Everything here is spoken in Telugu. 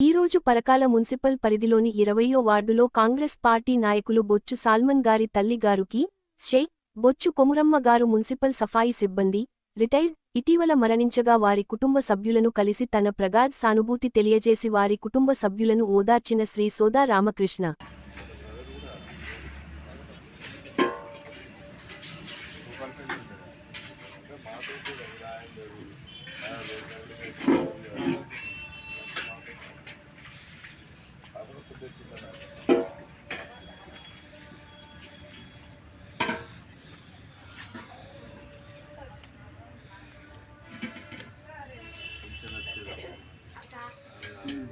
ఈరోజు పరకాల మున్సిపల్ పరిధిలోని ఇరవయో వార్డులో కాంగ్రెస్ పార్టీ నాయకులు బొచ్చు సాల్మన్ గారి తల్లి గారుకి షేక్ బొచ్చు కొమురమ్మ గారు మున్సిపల్ సఫాయి సిబ్బంది రిటైర్డ్ ఇటీవల మరణించగా వారి కుటుంబ సభ్యులను కలిసి తన ప్రగాద్ సానుభూతి తెలియజేసి వారి కుటుంబ సభ్యులను ఓదార్చిన శ్రీ సోదా రామకృష్ణ. うん。